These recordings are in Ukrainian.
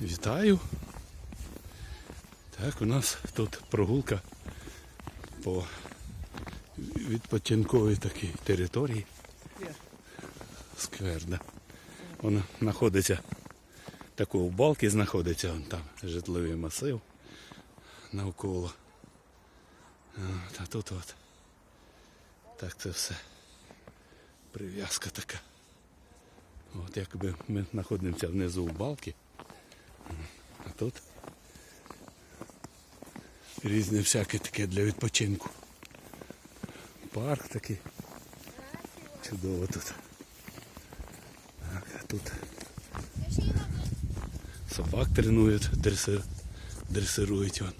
Вітаю. Так, у нас тут прогулка по відпочинковій такій території. Сквер. Вона знаходиться, таку в балки знаходиться, вон там житловий масив навколо. А тут от. Так це все. Прив'язка така. От якби ми знаходимося внизу в балки. Тут різне всяке таке для відпочинку. Парк такий. Чудово тут. Так, а тут собак тренують, дресир, дресирують вон.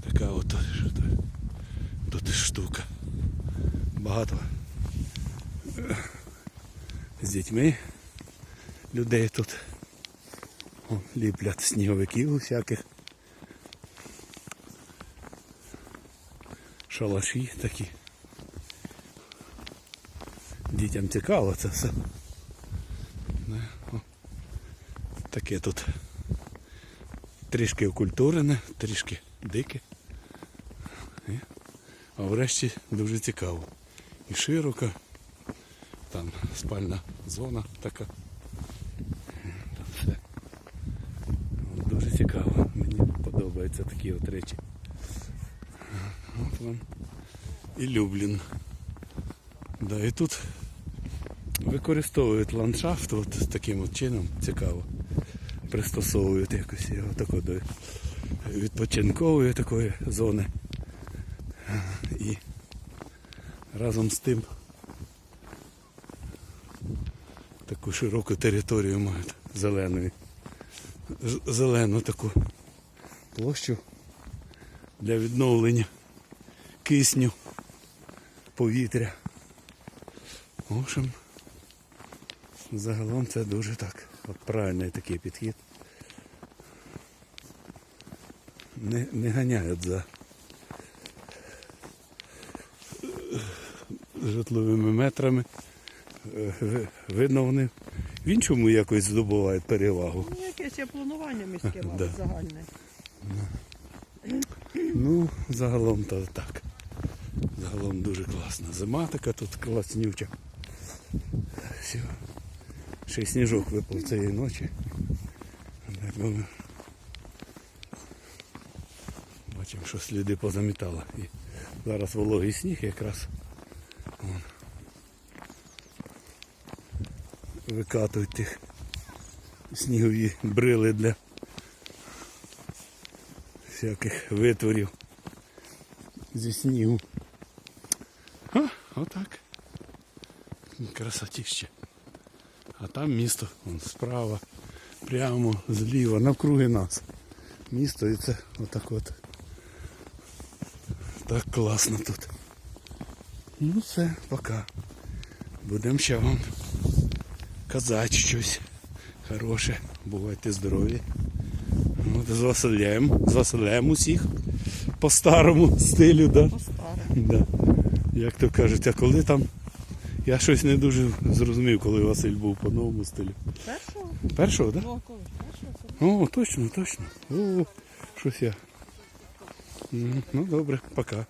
Така от то, тут штука. Багато з дітьми людей тут. Ліплять сніговиків всяких. Шалаші такі. Дітям цікаво це все. О. Таке тут трішки окультурене, трішки дике. І- А врешті дуже цікаво. І широко. Там спальна зона така. Там все. Дуже цікаво. Мені подобаються такі от речі. От вам і Люблін. Да, і тут використовують ландшафт от таким от чином цікаво. Пристосовують якось його тако до відпочинкової такої зони. І разом з тим таку широку територію мають зеленої. Зелену таку площу для відновлення кисню, повітря. В общем, загалом це дуже так. Правильний такий підхід. Не, не ганяють за житловими метрами. Е, ви- Видно, вони в іншому якось здобувають перевагу. Є планування міське, Да. загальне. Ну, загалом то так. Загалом дуже класно. Зима така тут класнюча. Все. Ще й сніжок випав цієї ночі. Ну, Бачимо, що сліди позамітало. І зараз вологий сніг якраз. Вон. Викатують тих снігові брили для всяких витворів зі снігу. А, отак. Красотіще. А там місто, вон справа, прямо, зліва, навкруги нас. Місто і це отак от. Так класно тут. Ну все, пока. Будемо ще вам казати щось хороше. Бувайте здорові. От заселяємо, заселяємо усіх по старому стилю, да? Да. Як то кажуть, а коли там. Я щось не дуже зрозумів, коли Василь був по новому стилю. Першого? Першого, так? Да? Ну, коли? Першого? О, точно, точно. О, щось я. Ну добре, пока.